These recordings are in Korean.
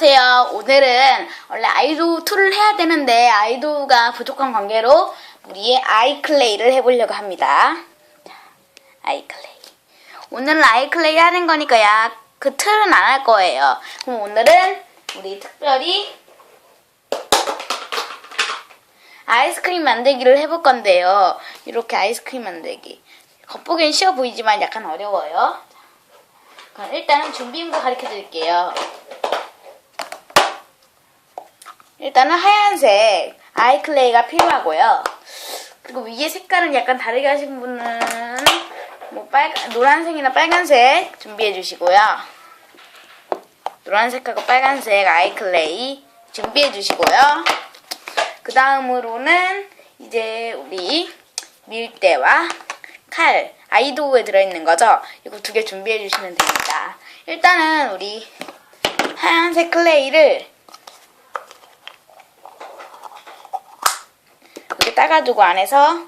안녕하세요. 오늘은 원래 아이도 2를 해야 되는데 아이도가 부족한 관계로 우리의 아이클레이를 해보려고 합니다. 자, 아이클레이. 오늘은 아이클레이 하는 거니까요. 그 틀은 안 할 거예요. 그럼 오늘은 우리 특별히 아이스크림 만들기를 해볼 건데요. 이렇게 아이스크림 만들기. 겉보기엔 쉬워 보이지만 약간 어려워요. 그럼 준비한 거 가르쳐 드릴게요. 일단은 하얀색 아이클레이가 필요하고요. 그리고 위에 색깔은 약간 다르게 하신 분은 뭐 빨간 노란색이나 빨간색 준비해 주시고요. 노란색하고 빨간색 아이클레이 준비해 주시고요. 그 다음으로는 이제 우리 밀대와 칼 아이도우에 들어있는 거죠. 이거 두 개 준비해 주시면 됩니다. 일단은 우리 하얀색 클레이를 이렇게 따가지고 안에서.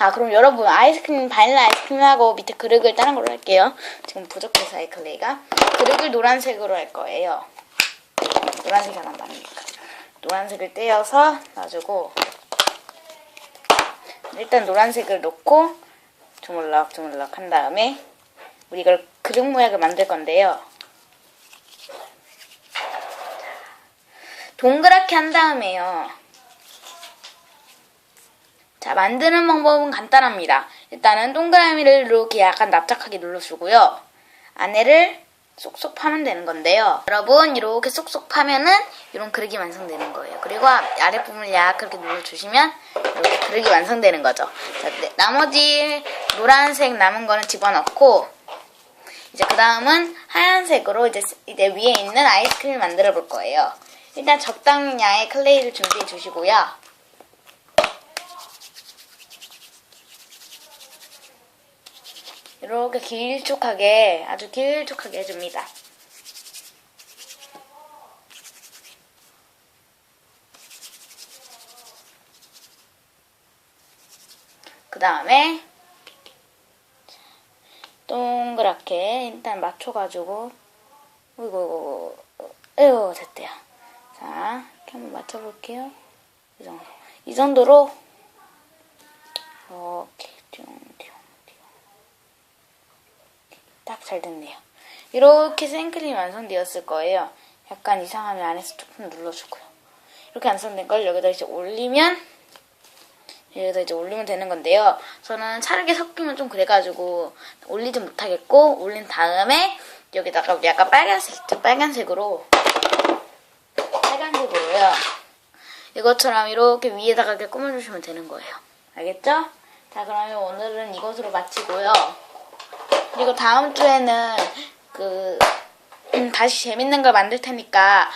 아 그럼 여러분 아이스크림 바닐라 아이스크림하고 밑에 그릇을 다른 걸로 할게요. 지금 부족해서 아이클레이가 그릇을 노란색으로 할 거예요. 노란색이 하나 많으니까. 노란색을 떼어서 놔주고 일단 노란색을 놓고 주물럭 주물럭 한 다음에 우리 이걸 그릇 모양을 만들 건데요 동그랗게 한 다음에요. 자, 만드는 방법은 간단합니다. 일단은 동그라미를 이렇게 약간 납작하게 눌러주고요. 안에를 쏙쏙 파면 되는 건데요. 여러분, 이렇게 쏙쏙 파면은 이런 그릇이 완성되는 거예요. 그리고 아랫부분을 약 그렇게 눌러주시면 이렇게 그릇이 완성되는 거죠. 자, 네, 나머지 노란색 남은 거는 집어넣고 이제 그 다음은 하얀색으로 이제, 이제 위에 있는 아이스크림을 만들어 볼 거예요. 일단 적당히 양의 클레이를 준비해 주시고요. 이렇게 길쭉하게 아주 길쭉하게 해줍니다. 그 다음에 동그랗게 일단 맞춰가지고 이거 이거 됐대요. 자 이렇게 한번 맞춰볼게요. 이 정도 이 정도로 이렇게 딱 잘 됐네요. 이렇게 생크림이 완성되었을 거예요. 약간 이상하면 안에서 조금 눌러주고요. 이렇게 완성된 걸 여기다 이제 올리면 여기다 이제 올리면 되는 건데요. 저는 차르게 섞이면 좀 그래가지고 올리지 못하겠고 올린 다음에 여기다가 약간 빨간색 있죠? 빨간색으로 빨간색으로요. 이것처럼 이렇게 위에다가 이렇게 꾸며주시면 되는 거예요. 알겠죠? 자 그러면 오늘은 이것으로 마치고요. 그리고 다음 주에는 그 음, 다시 재밌는 걸 만들 테니까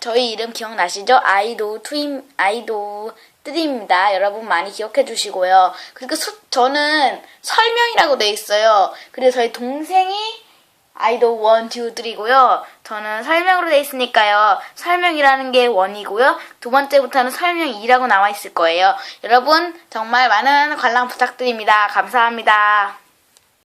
저희 이름 기억나시죠? 아이도 투임 아이도 뜨입니다. 여러분 많이 기억해 주시고요. 그리고 수, 저는 설명이라고 돼 있어요. 그리고 저희 동생이 아이도 원, 투, 쓰리고요. 저는 설명으로 돼 있으니까요. 설명이라는 게 원이고요. 두 번째부터는 설명 2라고 나와 있을 거예요. 여러분 정말 많은 관람 부탁드립니다. 감사합니다.